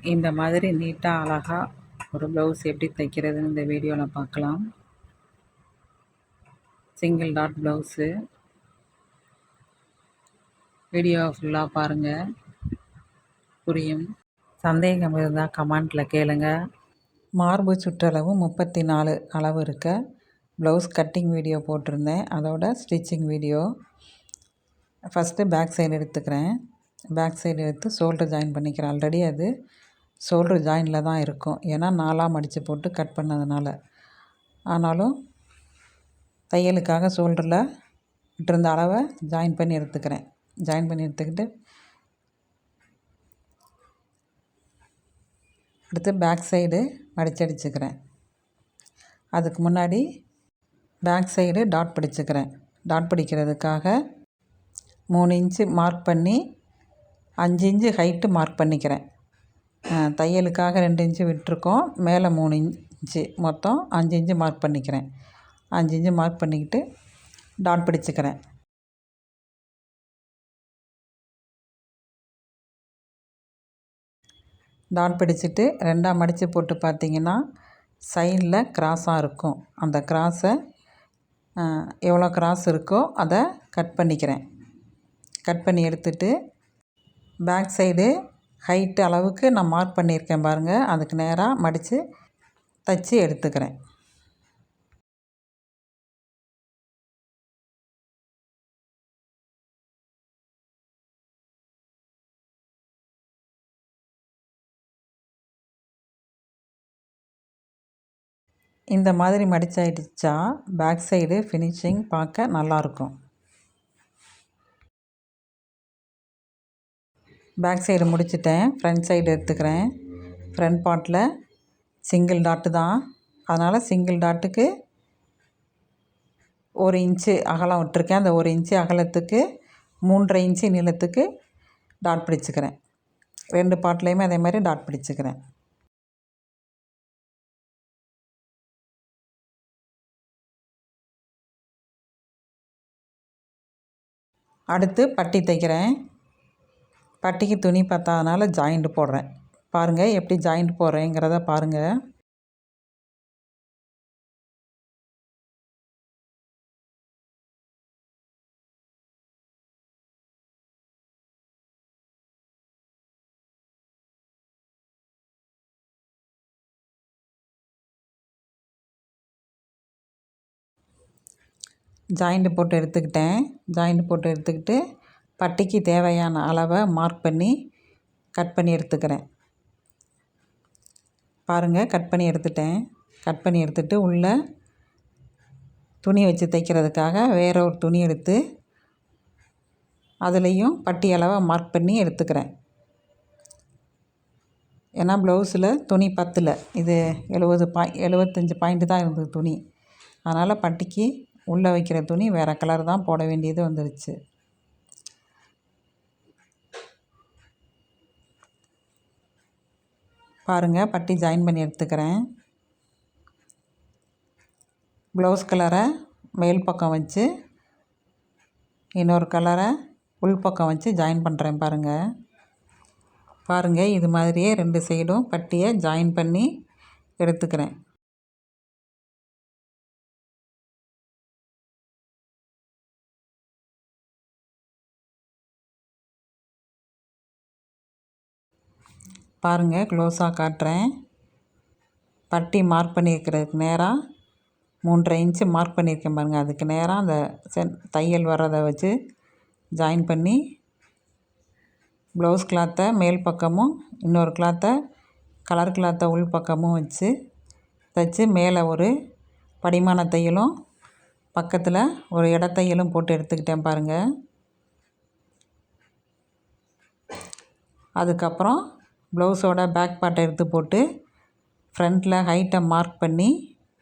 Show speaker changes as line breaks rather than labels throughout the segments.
இந்த மாதிரி நீட்டாக அழகாக ஒரு ப்ளவுஸ் எப்படி தைக்கிறதுன்னு இந்த வீடியோவில் பார்க்கலாம். சிங்கிள் டாட் ப்ளவுஸு வீடியோ ஃபுல்லாக பாருங்கள் புரியும். சந்தேகம் இருந்தால் கமெண்ட்டில் கேளுங்கள் மார்பு சுற்றளவு முப்பத்தி நாலு அளவு இருக்க ப்ளவுஸ் கட்டிங் வீடியோ போட்டிருந்தேன். அதோட stitching video first back side எடுத்துக்கிறேன். பேக் சைடு எடுத்து ஷோல்டர் ஜாயின் பண்ணிக்கிறேன். ஆல்ரெடி அது ஷோல்ட்ரு ஜாயினில் தான் இருக்கும். ஏன்னா நாலாக மடித்து போட்டு கட் பண்ணதுனால. ஆனாலும் தையலுக்காக ஷோல்டரில் விட்டுருந்த அளவை ஜாயின் பண்ணி எடுத்துக்கிறேன். ஜாயின் பண்ணி எடுத்துக்கிட்டு அடுத்து பேக் சைடு மடித்து அடிச்சுக்கிறேன். அதுக்கு முன்னாடி பேக் சைடு டாட் பிடிச்சிக்கிறேன். டாட் பிடிக்கிறதுக்காக மூணு இன்ச்சு மார்க் பண்ணி அஞ்சு இன்ச்சு ஹைட்டு மார்க் பண்ணிக்கிறேன். தையலுக்காக ரெண்டு இன்ச்சு விட்டுருக்கோம். மேலே மூணு இன்ச்சு மொத்தம் அஞ்சு இன்ச்சு மார்க் பண்ணிக்கிறேன். அஞ்சு இன்ச்சு மார்க் பண்ணிக்கிட்டு டாட் பிடிச்சிக்கிறேன். டாட் பிடிச்சிட்டு ரெண்டாக மடித்து போட்டு பார்த்தீங்கன்னா சைடில் கிராஸாக இருக்கும். அந்த கிராஸை எவ்வளோ கிராஸ் இருக்கோ அதை கட் பண்ணிக்கிறேன். கட் பண்ணி எடுத்துகிட்டு பேக் சைடு ஹைட்டு அளவுக்கு நான் மார்க் பண்ணியிருக்கேன் பாருங்கள் அதுக்கு நேராக மடித்து தைச்சி எடுத்துக்கிறேன். இந்த மாதிரி மடிச்சாயிடுச்சா பேக் சைடு ஃபினிஷிங் பார்க்க நல்லாயிருக்கும் பேக் சைடு முடிச்சிட்டேன். ஃப்ரண்ட் சைடு எடுத்துக்கிறேன். ஃப்ரண்ட் பார்ட்டில் சிங்கிள் டாட்டு தான். அதனால் சிங்கிள் டாட்டுக்கு ஒரு இன்ச்சு அகலம் விட்டுருக்கேன். அந்த ஒரு இன்ச்சு அகலத்துக்கு மூன்றரை இன்ச்சு நீளத்துக்கு டாட் பிடிச்சிக்கிறேன். ரெண்டு பாட்லேயுமே அதே மாதிரி டாட் பிடிச்சிக்கிறேன். அடுத்து பட்டி தைக்கிறேன். பட்டிக்கு துணி பத்தாதனால ஜாயிண்ட் போடுறேன். பாருங்கள் எப்படி ஜாயிண்ட் போடுறேங்கிறத பாருங்கள் ஜாயிண்ட் போட்டு எடுத்துக்கிட்டேன். ஜாயிண்ட் போட்டு எடுத்துக்கிட்டு பட்டிக்கு தேவையான அளவை மார்க் பண்ணி கட் பண்ணி எடுத்துக்கிறேன். பாருங்கள் கட் பண்ணி எடுத்துட்டேன். கட் பண்ணி எடுத்துகிட்டு உள்ளே துணி வச்சு தைக்கிறதுக்காக வேறு ஒரு துணி எடுத்து அதுலேயும் பட்டி அளவை மார்க் பண்ணி எடுத்துக்கிறேன். ஏன்னா ப்ளவுஸில் துணி பத்தில். இது எழுபது பாய் எழுபத்தஞ்சி பாயிண்ட்டு தான் இருந்தது துணி. அதனால் பட்டிக்கு உள்ளே வைக்கிற துணி வேறு கலர் தான் போட வேண்டியது வந்துடுச்சு பாருங்கள் பட்டி ஜாயின் பண்ணி எடுத்துக்கிறேன். ப்ளவுஸ் கலரை மேல் பக்கம் வச்சு இன்னொரு கலரை உள் பக்கம் வச்சு ஜாயின் பண்ணுறேன் பாருங்கள் பாருங்கள் இது மாதிரியே ரெண்டு சைடும் பட்டியை ஜாயின் பண்ணி எடுத்துக்கிறேன். பாருங்கள் க்ளோஸாக காட்டுறேன். பட்டி மார்க் பண்ணியிருக்கிறதுக்கு நேராக மூன்றரை இன்ச்சு மார்க் பண்ணியிருக்கேன் பாருங்கள் அதுக்கு நேராக அந்த சென் தையல் வர்றதை வச்சு ஜாயின் பண்ணி ப்ளவுஸ் கிளாத்தை மேல் பக்கமும் இன்னொரு கிளாத்தை கலர் கிளாத்தை உள் பக்கமும் வச்சு தைச்சி மேலே ஒரு படிமான தையலும் பக்கத்தில் ஒரு இடத்தையலும் போட்டு எடுத்துக்கிட்டேன் பாருங்கள் அதுக்கப்புறம் ப்ளவுஸோட பேக் பார்ட்டை எடுத்து போட்டு ஃப்ரண்ட்டில் ஹைட்டை மார்க் பண்ணி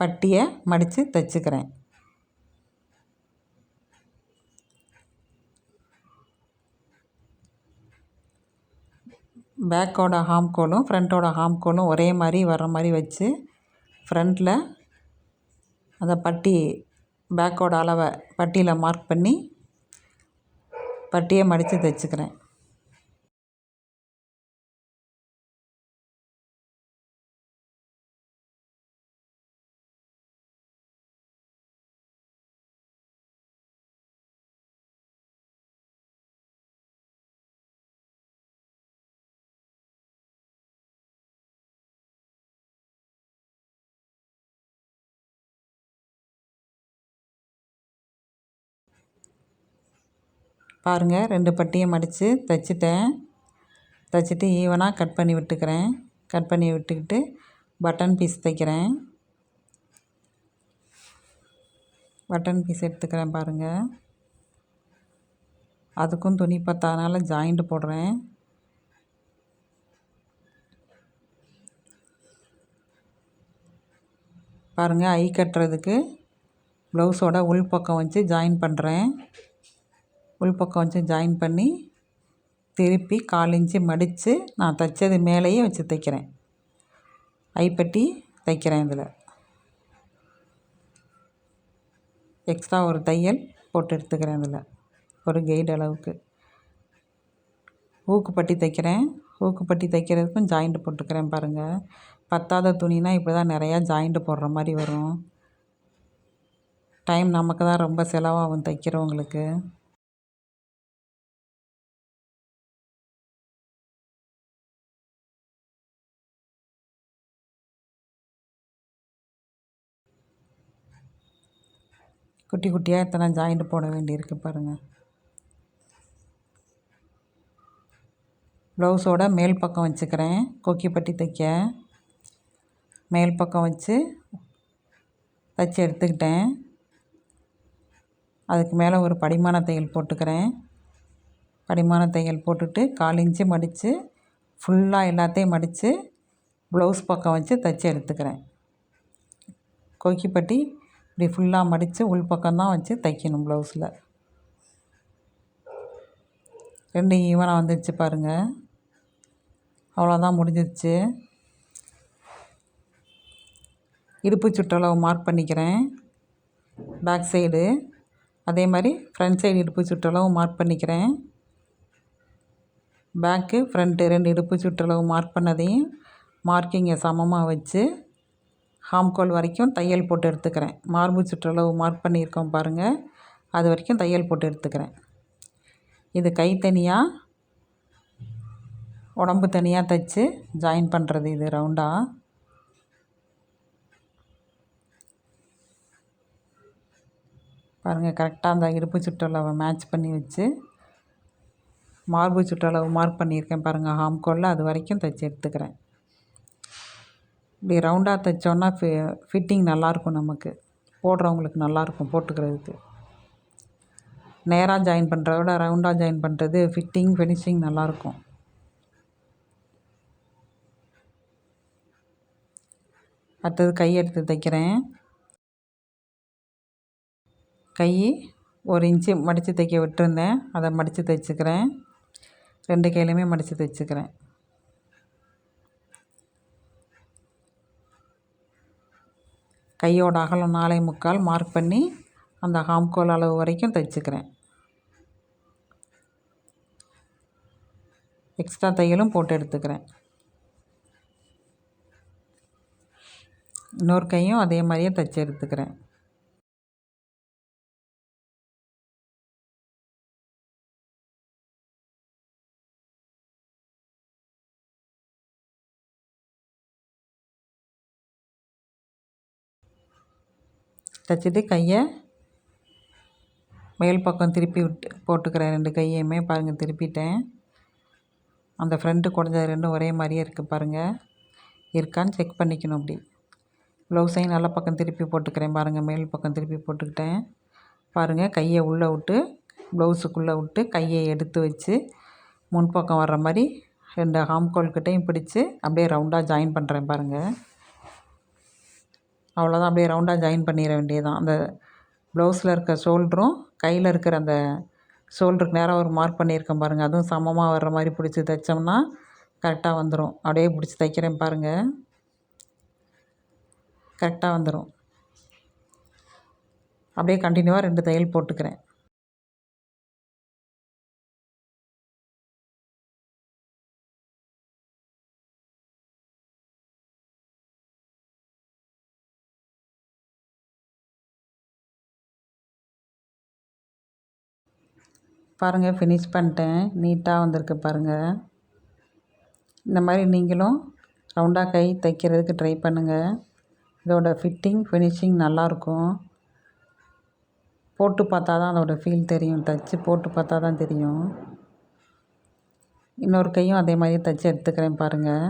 பட்டியை மடித்து தைச்சிக்கிறேன். பேக்கோட ஹாம்கோலும் ஃப்ரண்ட்டோட ஹாம்கோலும் ஒரே மாதிரி வர்ற மாதிரி வச்சு ஃப்ரண்ட்டில் அந்த பட்டி பேக்கோட அளவை பட்டியில் மார்க் பண்ணி பட்டியை மடித்து தைச்சிக்கிறேன். பாருங்கள் ரெண்டு பட்டியும் மடித்து தைச்சிட்டேன். தைச்சிட்டு ஈவனாக கட் பண்ணி விட்டுக்கிறேன். கட் பண்ணி விட்டுக்கிட்டு பட்டன் பீஸ் தைக்கிறேன். பட்டன் பீஸ் எடுத்துக்கிறேன் பாருங்கள் அதுக்கும் துணி பத்தாதனால ஜாயிண்ட் போடுறேன். பாருங்கள் ஐ கட்டுறதுக்கு ப்ளவுஸோட உள் பக்கம் வச்சு ஜாயின் பண்ணுறேன் உள் பக்கம் வச்சு ஜாயின் பண்ணி திருப்பி கால் இன்ச்சு மடித்து நான் தைச்சது மேலேயே வச்சு தைக்கிறேன். ஐப்பட்டி தைக்கிறேன் இதில். எக்ஸ்ட்ரா ஒரு தையல் போட்டு எடுத்துக்கிறேன் இதில். ஒரு கைடு அளவுக்கு. ஊக்குப்பட்டி தைக்கிறேன். ஊக்குப்பட்டி தைக்கிறதுக்கும் ஜாயிண்ட் போட்டுக்கிறேன் பாருங்கள் பத்தாத துணினா இப்படி தான் நிறையா ஜாயிண்ட் போடுற மாதிரி வரும். டைம் நமக்கு தான் ரொம்ப செலவாகும் தைக்கிறவங்களுக்கு. குட்டி குட்டியாக இத்தனை ஜாயிண்ட் போட வேண்டியிருக்கு பாருங்கள் ப்ளவுஸோட மேல் பக்கம் வச்சுக்கிறேன். கொக்கிப்பட்டி தைக்க. மேல் பக்கம் வச்சு தைச்சி எடுத்துக்கிட்டேன். அதுக்கு மேலே ஒரு படிமான தையல் போட்டுக்கிறேன். படிமான தையல் போட்டுட்டு கால் இன்ச்சு மடித்து ஃபுல்லாக எல்லாத்தையும் மடித்து ப்ளவுஸ் பக்கம் வச்சு தைச்சி எடுத்துக்கிறேன். கொக்கிப்பட்டி இப்படி ஃபுல்லாக மடித்து உள் பக்கம்தான் வச்சு தைக்கணும் ப்ளவுஸில். ரெண்டு ஈவனாக வந்துடுச்சு பாருங்கள் அவ்வளோதான் முடிஞ்சிடுச்சு. இடுப்பு சுற்றளவு மார்க் பண்ணிக்கிறேன். பேக் சைடு அதே மாதிரி ஃப்ரண்ட் சைடு இடுப்பு சுற்றளவு மார்க் பண்ணிக்கிறேன். பேக்கு ஃப்ரண்ட்டு ரெண்டு இடுப்பு சுற்றளவு மார்க் பண்ணதையும் மார்க்கிங்கை சமமாக வச்சு ஹாம்கோல் வரைக்கும் தையல் போட்டு எடுத்துக்கிறேன். மார்பு சுற்றளவு மார்க் பண்ணியிருக்கோம் பாருங்கள் அது வரைக்கும் தையல் போட்டு எடுத்துக்கிறேன். இது கை தனியாக உடம்பு தனியாக தைச்சி ஜாயின் பண்ணுறது இது ரவுண்டாக பாருங்கள் கரெக்டாக அந்த இடுப்பு சுற்றளவை மேட்ச் பண்ணி வச்சு மார்பு சுற்றளவு மார்க் பண்ணியிருக்கேன் பாருங்கள் ஹாம்கோலில் அது வரைக்கும் தைச்சி எடுத்துக்கிறேன். இப்படி ரவுண்டாக தைச்சோன்னா ஃபி ஃபிட்டிங் நல்லாயிருக்கும் நமக்கு. போடுறவங்களுக்கு நல்லாயிருக்கும் போட்டுக்கிறதுக்கு. நேராக ஜாயின் பண்ணுறத விட ரவுண்டாக ஜாயின் பண்ணுறது ஃபிட்டிங் ஃபினிஷிங் நல்லாயிருக்கும் அடுத்தது கை எடுத்து தைக்கிறேன். கை ஒரு இன்ச்சு மடித்து தைக்க விட்டுருந்தேன். அதை மடித்து தைச்சிக்கிறேன். ரெண்டு கையிலையுமே மடித்து தைச்சிக்கிறேன். கையோட அகலம் நாலே முக்கால் மார்க் பண்ணி அந்த ஹாம்கோல் அளவு வரைக்கும் தைச்சிக்கிறேன். எக்ஸ்ட்ரா தையலும் போட்டு எடுத்துக்கிறேன். இன்னொரு கையும் அதே மாதிரியே தைச்சி எடுத்துக்கிறேன். தைச்சிட்டு கையை மேல் பக்கம் திருப்பி விட்டு போட்டுக்கிறேன் ரெண்டு கையுமே பாருங்கள் திருப்பிட்டேன். அந்த ஃப்ரண்ட்டு குடஞ்சது ரெண்டும் ஒரே மாதிரியே இருக்குது பாருங்கள் இருக்கான்னு செக் பண்ணிக்கணும் அப்படி. ப்ளவுஸையும் நல்ல பக்கம் திருப்பி போட்டுக்கிறேன் பாருங்கள் மேல் பக்கம் திருப்பி போட்டுக்கிட்டேன். பாருங்கள் கையை உள்ளே விட்டு ப்ளவுஸுக்குள்ளே விட்டு கையை எடுத்து வச்சு முன்பக்கம் வர்ற மாதிரி ரெண்டு ஹாம்கோல்கிட்டையும் பிடிச்சி அப்படியே ரவுண்டாக ஜாயின் பண்ணுறேன் பாருங்கள் அவ்வளோதான் அப்படியே ரவுண்டாக ஜாயின் பண்ணிட வேண்டியதுதான். அந்த ப்ளவுஸில் இருக்க ஷோல்டரும் கையில் இருக்கிற அந்த ஷோல்டருக்கு நேராக ஒரு மார்க் பண்ணியிருக்கேன் பாருங்கள் அதுவும் சமமாக வர்ற மாதிரி பிடிச்சி தைச்சோம்னா கரெக்டாக வந்துடும் அப்படியே பிடிச்சி தைக்கிறேன் பாருங்கள் கரெக்டாக வந்துடும் அப்படியே கண்டினியூவாக ரெண்டு தையல் போட்டுக்கிறேன். பாருங்கள் ஃபினிஷ் பண்ணிட்டேன். நீட்டாக வந்திருக்கு பாருங்கள் இந்த மாதிரி நீங்களும் ரவுண்டாக கை தைக்கிறதுக்கு ட்ரை பண்ணுங்கள் இதோட ஃபிட்டிங் ஃபினிஷிங் நல்லாயிருக்கும் போட்டு பார்த்தா தான் அதோட ஃபீல் தெரியும். தைச்சி போட்டு பார்த்தா தான் தெரியும். இன்னொரு கையும் அதே மாதிரியே தைச்சி எடுத்துக்கிறேன் பாருங்கள்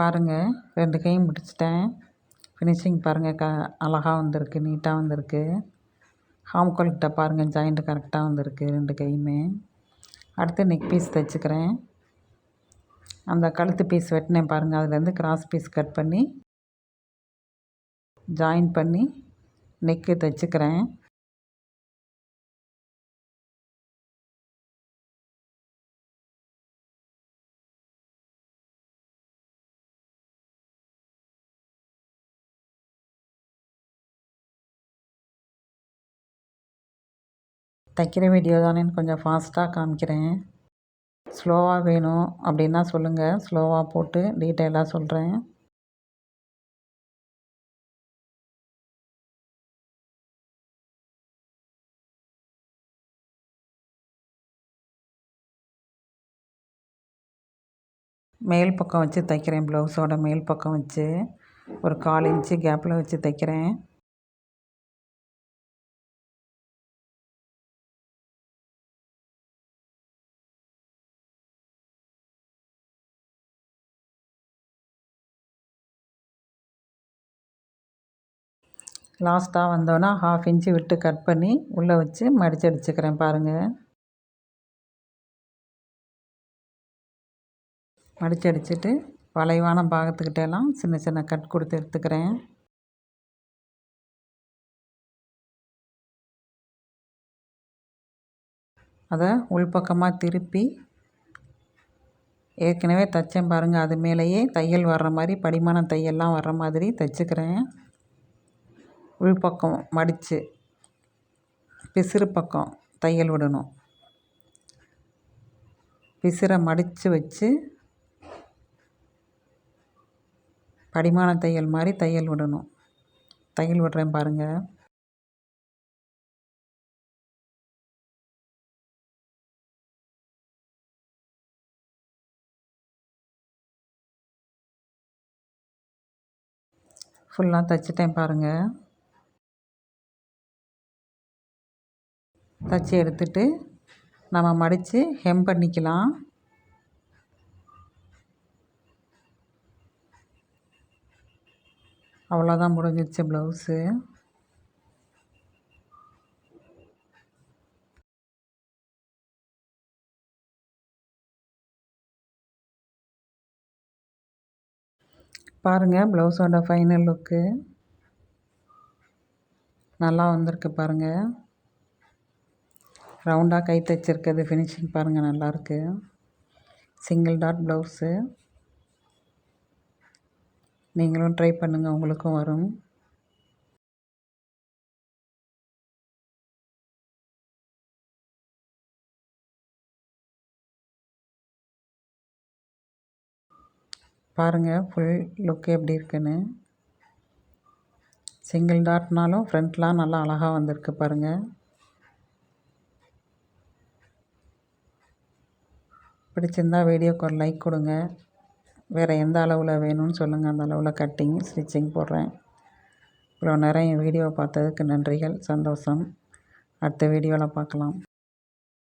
பாருங்கள் ரெண்டு கையும் முடிச்சிட்டேன் ஃபினிஷிங் பாருங்கள் க அழகாக வந்திருக்கு. நீட்டாக வந்திருக்கு. ஹாம்கோல்கிட்ட பாருங்கள் ஜாயிண்ட்டு கரெக்டாக வந்திருக்கு. ரெண்டு கையுமே. அடுத்து நெக் பீஸ் தைச்சிக்கிறேன். அந்த கழுத்து பீஸ் வெட்டினேன் பாருங்கள் அதுலேருந்து கிராஸ் பீஸ் கட் பண்ணி ஜாயின் பண்ணி நெக்கு தைச்சிக்கிறேன். தைக்கிற வீடியோ தானேன்னு கொஞ்சம் ஃபாஸ்ட்டாக காமிக்கிறேன். ஸ்லோவாக வேணும் அப்படின்னா சொல்லுங்கள் ஸ்லோவாக போட்டு டீட்டெயிலாக சொல்கிறேன் மேல் பக்கம் வச்சு தைக்கிறேன் ப்ளவுஸோட மேல் பக்கம் வச்சு. ஒரு கால் இன்ச்சு கேப்பில் வச்சு தைக்கிறேன். லாஸ்ட்டாக வந்தோன்னா ஹாஃப் இன்ச்சு விட்டு கட் பண்ணி உள்ளே வச்சு மடிச்சு அடிச்சுக்கிறேன் பாருங்கள் மடிச்சு அடிச்சுட்டு வளைவான பாகத்துக்கிட்டெல்லாம் சின்ன சின்ன கட் கொடுத்து எடுத்துக்கிறேன். அதை உள்பக்கமாக திருப்பி ஏற்கனவே தைச்சேன் பாருங்கள் அது மேலேயே தையல் வர்ற மாதிரி படிமான தையல்லாம் வர்ற மாதிரி தைச்சிக்கிறேன். உள்பக்கம் மடித்து பிசிறு பக்கம் தையல் விடணும். பிசிறை மடித்து வச்சு படிமான தையல் மாதிரி தையல் விடணும். தையல் விடுறேன் பாருங்கள் ஃபுல்லாக தைச்சிட்டேன் பாருங்கள் தச்சு எடுத்துட்டு நம்ம மடித்து ஹெம் பண்ணிக்கலாம். அவ்வளோதான் முடிஞ்சிச்சு ப்ளவுஸு பாருங்கள் ப்ளவுஸோட ஃபைனல் லுக்கு நல்லா வந்திருக்கு பாருங்கள் ரவுண்டாக கை தைச்சிருக்கிறது ஃபினிஷிங் பாருங்கள் நல்லாயிருக்கு சிங்கிள் டாட் ப்ளவுஸு நீங்களும் ட்ரை பண்ணுங்கள் உங்களுக்கும் வரும். பாருங்கள் ஃபுல் லுக் எப்படி இருக்குன்னு. சிங்கிள் டாட்னாலும் ஃப்ரண்ட்லாம் நல்லா அழகாக வந்திருக்கு பாருங்கள் பிடிச்சிருந்தா வீடியோக்கு ஒரு லைக் கொடுங்க. வேறு எந்த அளவில் வேணும்னு சொல்லுங்கள் அந்த அளவில் கட்டிங் ஸ்டிச்சிங் போடுறேன். இவ்வளோ நேரம் என் வீடியோவை பார்த்ததுக்கு நன்றிகள் சந்தோஷம். அடுத்த வீடியோவில் பார்க்கலாம்.